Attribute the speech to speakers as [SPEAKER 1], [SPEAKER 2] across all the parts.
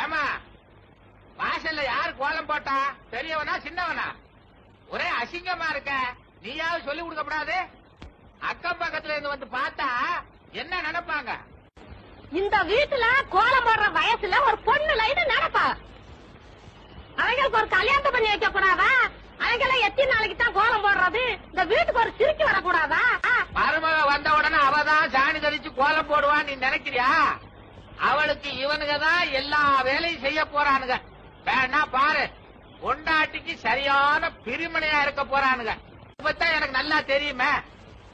[SPEAKER 1] ஏமா வாசல்ல யாரு கோலம் போட்டா? பெரியவனா சின்னவனா? ஒரே அசிங்கமா இருக்க. நீயாவது சொல்லி கொடுக்கப்படாது. அக்கம் பக்கத்துல இருந்து வந்து பார்த்தா என்ன நினைப்பாங்க?
[SPEAKER 2] இந்த வீட்டுல கோலம் போடுற வயசுல ஒரு பொண்ணு லைட்டு நடப்பா. அவங்களுக்கு ஒரு கல்யாணத்தை பண்ணி வைக்க கூடாதா அவங்கெல்லாம் எத்தனை நாளைக்கு தான் கோலம் போடுறது? இந்த வீட்டுக்கு ஒரு சிரிக்கி வரக்கூடாதா?
[SPEAKER 1] மருமக வந்த உடனே அவதான் சாணி தெளிச்சு கோலம் போடுவான்னு நீ நினைக்கிறியா? அவளுக்கு இவனுங்க தான் எல்லா வேலையும் செய்ய போறானுங்க. வேணா பாரு பொண்டாட்டிக்கு சரியான பிரிமனையா இருக்க போறானுங்க. இப்பதான் எனக்கு நல்லா தெரியுமே.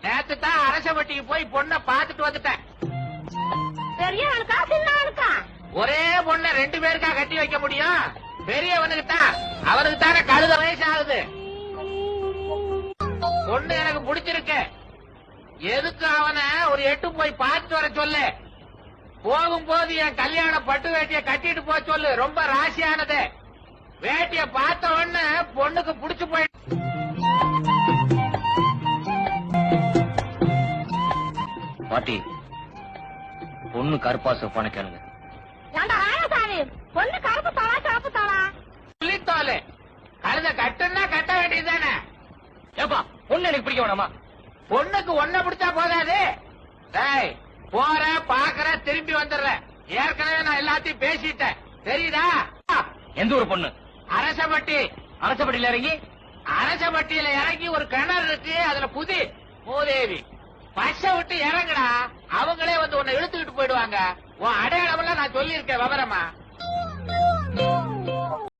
[SPEAKER 1] நேத்து தான் அரசவட்டிக்கு போய் பொண்ணை பார்த்துட்டு வந்துட்டேன்.
[SPEAKER 2] பெரியவனுக்கா சின்னவனுக்கா
[SPEAKER 1] ஒரே பொண்ணை ரெண்டு பேருக்கா கட்டி வைக்க முடியும்? பெரியவனுக்கு தான் அவனுக்கு தானே கழுத வயசு ஆகுது. பொண்ணு எனக்கு பிடிச்சிருக்கு. எதுக்கு அவனை ஒரு எட்டு போய் பார்த்துட்டு வர சொல்லு? போகும்போது என் கல்யாண பட்டு வேட்டிய கட்டிட்டு போக சொல்லு. ரொம்ப ராசியானது. வேட்டிய பார்த்த உடனே பொண்ணுக்கு புடிச்சு போய்
[SPEAKER 3] பாட்டி பொண்ணு கருப்பா சொப்பான கேளுங்க.
[SPEAKER 2] பொண்ணு கருப்பு தாளா சிவப்பு தாளா?
[SPEAKER 1] சொல்லித்தோலு கழுத கட்டுன்னா கட்ட வேண்டியதுதானே.
[SPEAKER 3] ஏப்பா பொண்ணு எனக்கு பிடிக்க வேணாமா?
[SPEAKER 1] பொண்ணுக்கு ஒன்ன பிடிச்சா போதாது. போற பாக்குற திரும்பி வந்துடுற ஏற்கனவே நான் எல்லாத்தையும் பேசிட்டேன். தெரியுதா?
[SPEAKER 3] எந்த ஒரு பொண்ணு?
[SPEAKER 1] அரசப்பட்டி.
[SPEAKER 3] அரசப்பட்டியில இறங்கி?
[SPEAKER 1] அரசப்பட்டியில இறங்கி ஒரு கிணறு இருக்கு அதுல புதி மூதேவி பச்சை விட்டு இறங்குடா. அவங்களே வந்து உன்னை இழுத்துக்கிட்டு போயிடுவாங்க. உன் அடையாளம் எல்லாம் நான் சொல்லியிருக்கேன் விவரமா.